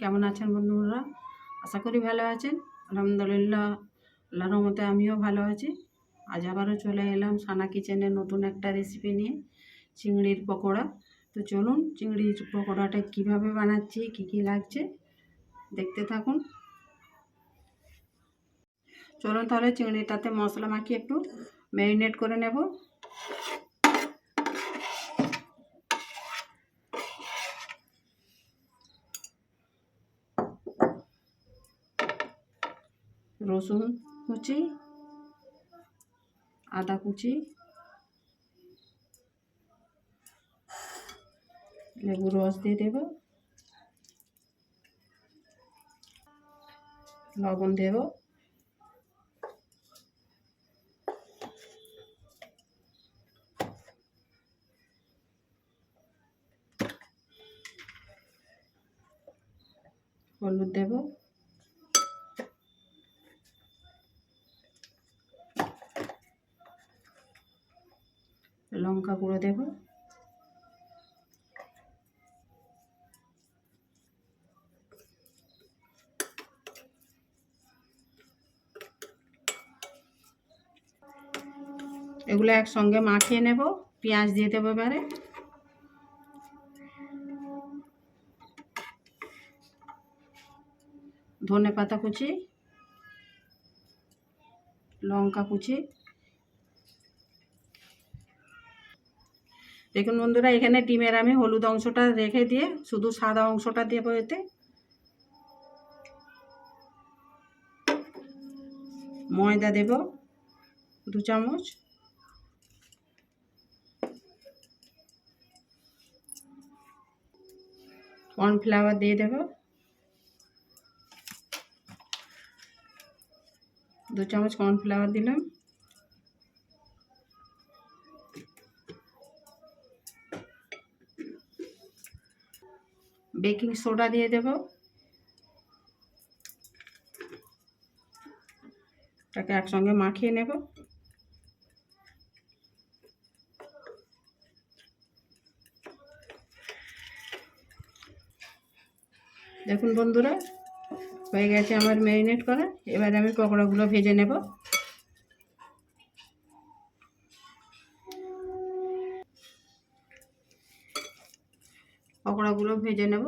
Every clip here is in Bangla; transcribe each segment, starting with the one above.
কেমন আছেন বন্ধুরা? আশা করি ভালো আছেন। আলহামদুলিল্লাহ, আল্লাহর রহমতে আমিও ভালো আছি। আজ আবারও চলে এলাম সানা কিচেনের নতুন একটা রেসিপি নিয়ে, চিংড়ির পকোড়া। তো চলুন, চিংড়ির পকোড়াটা কীভাবে বানাচ্ছি, কি কি লাগছে, দেখতে থাকুন। চলুন তাহলে চিংড়িটাতে মশলা মাখিয়ে একটু ম্যারিনেট করে নেব। রসুন কুচি আদা কুচি লেবু রস দিয়ে দেব লবণ দেব হলুদ দেব। লঙ্কা গুঁড়ো দেব। এগুলো একসঙ্গে মাখিয়ে নেব, পেঁয়াজ দিয়ে দেবো এবারে। ধনে পাতা কুচি, লঙ্কা কুচি। দেখুন বন্ধুরা, এখানে ডিমের আমি হলুদ অংশটা রেখে দিয়ে শুধু সাদা অংশটা দেবো এতে। ময়দা দেব দু চামচ। কর্নফ্লাওয়ার দিয়ে দেব। দু চামচ কর্নফ্লাওয়ার দিলাম। বেকিং সোডা দিয়ে দেব। এটাকে একসঙ্গে মাখিয়ে নেব। দেখুন বন্ধুরা, হয়ে গেছে আমার ম্যারিনেট করা। এবারে আমি পকোড়াগুলো ভেজে নেব। পকোড়াগুলো ভেজে নেব।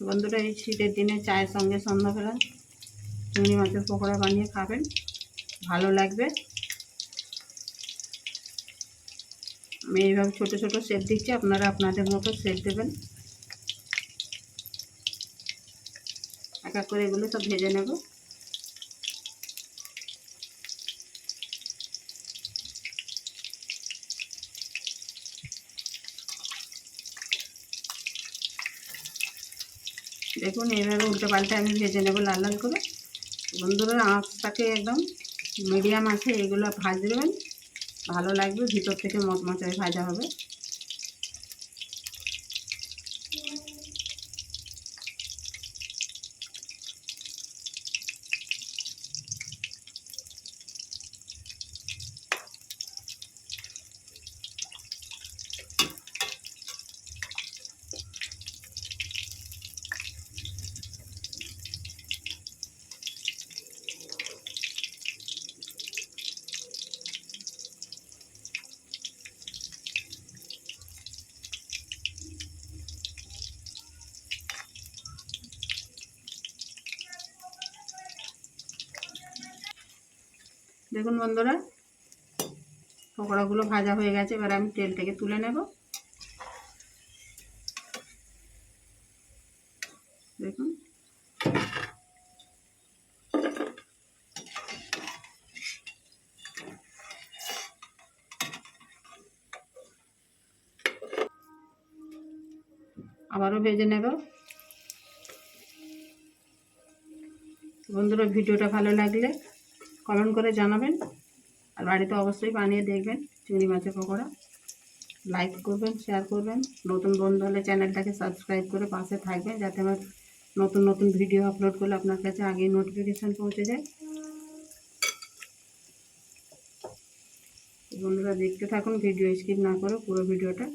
বন্ধুরা, এই শীতের দিনে চায়ের সঙ্গে সন্ধ্যাবেলা চিংড়ি মাছের পকোড়া বানিয়ে খাবেন। ভালো লাগবে। আমি এইভাবে ছোটো ছোটো সেট দিচ্ছি, আপনারা আপনাদের মতো সেট দেবেন। এক এক করে এগুলো সব ভেজে নেব। দেখুন, এইভাবে উল্টে পাল্টে আমি ভেজে নেব লাল লাল করে। বন্ধুরা, আঁচটাকে একদম মিডিয়াম আছে এগুলো ভাজবেন। ভালো লাগবে ভিতর থেকে মচমচায় ভাজা হবে। দেখুন বন্ধুরা, পকোড়াগুলো ভাজা হয়ে গেছে, এবার আমি তেল থেকে তুলে নেব। দেখুন। আবারও ভেজে নেব। বন্ধুরা, ভিডিওটা ভালো লাগলে কমেন্ট করে জানাবেন। আর বাড়িতে অবশ্যই বানিয়ে দেখবেন, চিংড়ি মাছের পকোড়া। লাইক করবেন শেয়ার করবেন। নতুন বন্ধু হলে চ্যানেলটাকে সাবস্ক্রাইব করে পাশে থাকবেন, যাতে আমার নতুন নতুন ভিডিও আপলোড করলে আপনার কাছে আগে নোটিফিকেশান পৌঁছে যায়। বন্ধুরা, দেখতে থাকুন ভিডিও স্কিপ না করে পুরো ভিডিওটা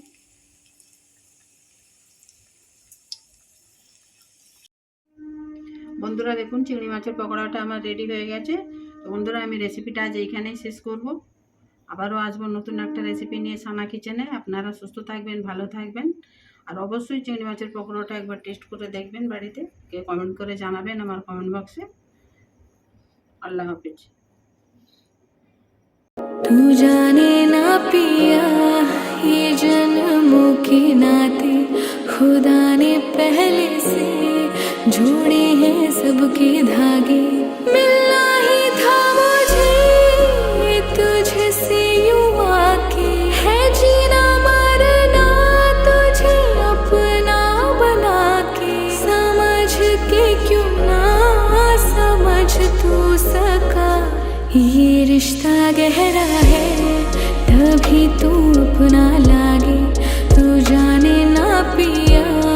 বন্ধুরা, দেখুন, চিংড়ি মাছের পকোড়াটা আমার রেডি হয়ে গেছে। তো বন্ধুরা আমি রেসিপিটা আজ এইখানেই শেষ করব আবারও আসবো নতুন একটা রেসিপি নিয়ে সানা কিচেনে আপনারা সুস্থ থাকবেন ভালো থাকবেন আর অবশ্যই চিংড়ি মাছের পকোড়াটা একবার টেস্ট করে দেখবেন বাড়িতে কে কমেন্ট করে জানাবেন আমার কমেন্ট বক্সে আল্লাহ হাফিজ तू जाने ना पिया ये जन्मों के नाते खुदा ने पहले से जोड़े हैं सबके धागे ये रिश्ता गहरा है तभी तू अपना लागे। तू जाने ना पिया।